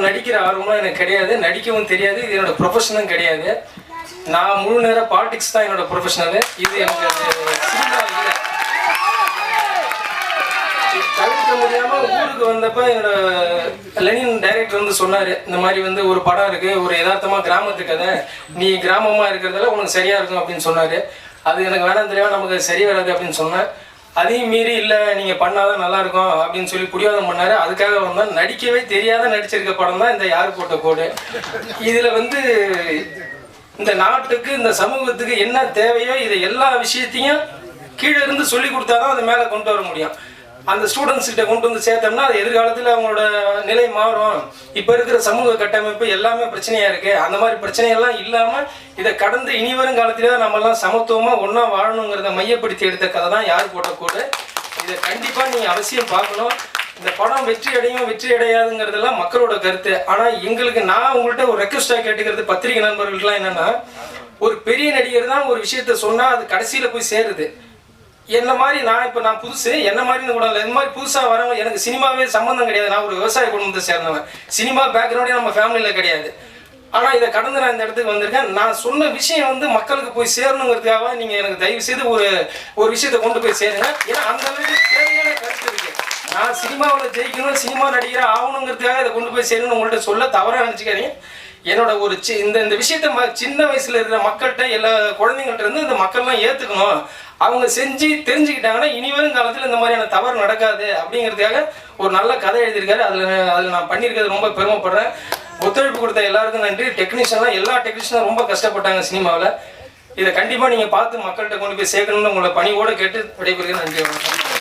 படம் நடிக்கிற ஆர்வம்லாம் எனக்கு கிடையாது. நடிக்கவும் தெரியாது. இது என்னோட ப்ரொஃபஷனும் கிடையாது. நான் முழு நேரம் பாலிடிக்ஸ் தான் என்னோட ப்ரொஃபஷனல் இது எனக்கு சினிமா இல்லை. தவிர்க்க முடியாம ஊருக்கு வந்தப்ப என்னோட லெனின் டைரக்டர் வந்து சொன்னாரு இந்த மாதிரி வந்து ஒரு படம் இருக்கு ஒரு யதார்த்தமா கிராமத்து கதை. நீ கிராமமா இருக்கிறதால உனக்கு சரியா இருக்கும் அப்படின்னு சொன்னாரு. அது எனக்கு வேணாம் தெரியாம நமக்கு சரி வராது அப்படின்னு சொன்னேன் அதையும் மீறி இல்லை நீங்க பண்ணாதான் நல்லா இருக்கும் அப்படின்னு சொல்லி புடிவாதம் பண்ணாரு. அதுக்காக வந்தா நடிக்கவே தெரியாத நடிச்சிருக்க படம் தான் இந்த யார் போட்ட கோடு. இதுல வந்து இந்த நாட்டுக்கு இந்த சமூகத்துக்கு என்ன தேவையோ இதை எல்லா விஷயத்தையும் கீழே இருந்து சொல்லி கொடுத்தாதான் அது மேலே கொண்டு வர முடியும். அந்த ஸ்டூடெண்ட்ஸ் கிட்ட கொண்டு வந்து சேர்த்தோம்னா அது எதிர்காலத்தில் அவங்களோட நிலை மாறும். இப்போ இருக்கிற சமூக கட்டமைப்பு எல்லாமே பிரச்சனையா இருக்கு. அந்த மாதிரி பிரச்சனையெல்லாம் இல்லாமல் இதை கடந்து இனி வரும் காலத்திலே நம்ம எல்லாம் சமத்துவமா ஒன்றா வாழணுங்கிறத மையப்படுத்தி எடுத்த கதை தான் யார் போட்ட கோடு. இதை கண்டிப்பாக நீங்கள் அவசியம் பார்க்கணும். இந்த படம் வெற்றி அடையும் வெற்றி அடையாதுங்கிறதெல்லாம் மக்களோட கருத்து. ஆனால் எங்களுக்கு நான் உங்கள்கிட்ட ஒரு ரெக்வஸ்டாக கேட்டுக்கிறது பத்திரிகை நண்பர்களுக்குலாம் என்னன்னா ஒரு பெரிய நடிகர் தான் ஒரு விஷயத்த சொன்னால் அது கடைசியில் போய் சேருது. என்ன மாதிரி நான் இப்போ நான் புதுசு என்ன மாதிரி கூட இல்லை இந்த மாதிரி புதுசாக வரவங்க எனக்கு சினிமாவே சம்மந்தம் கிடையாது. நான் ஒரு விவசாய குடும்பத்தை சேர்ந்தவன். சினிமா பேக்ரவுண்டே நம்ம ஃபேமிலியில் கிடையாது. ஆனால் இதை கடந்து நான் இந்த இடத்துக்கு வந்திருக்கேன். நான் சொன்ன விஷயம் வந்து மக்களுக்கு போய் சேரணுங்கிறதுக்காக நீங்கள் எனக்கு தயவு செய்து ஒரு ஒரு விஷயத்தை கொண்டு போய் சேருங்க. ஏன்னா அந்த அளவுக்கு தேவையான கருத்து இருக்கு. நான் சினிமாவில் ஜெயிக்கணும் சினிமா நடிகர் ஆகணுங்கிறதுக்காக இதை கொண்டு போய் சேரணும்னு உங்கள்கிட்ட சொல்ல தவறாக நினச்சிக்காதீங்க. என்னோட ஒரு சி இந்த இந்த விஷயத்த ம சின்ன வயசுல இருக்கிற மக்கள்கிட்ட எல்லா குழந்தைங்கள்ட்ட இருந்து இந்த மக்கள்லாம் ஏற்றுக்கணும் அவங்க செஞ்சு தெரிஞ்சுக்கிட்டாங்கன்னா இனி வரும் காலத்தில் இந்த மாதிரியான தவறு நடக்காது அப்படிங்கிறதுக்காக ஒரு நல்ல கதை எழுதியிருக்காரு. அதில் அதில் நான் பண்ணியிருக்கிறது ரொம்ப பெருமைப்படுறேன். ஒத்துழைப்பு கொடுத்த எல்லாருக்கும் நன்றி. டெக்னீஷியன்லாம் எல்லா டெக்னீஷியனும் ரொம்ப கஷ்டப்பட்டாங்க சினிமாவில். இதை கண்டிப்பாக நீங்கள் பார்த்து மக்கள்கிட்ட கொண்டு போய் சேர்க்கணும்னு உங்களை பணியோடு கேட்டு விடைபெறுகிறேன். நன்றி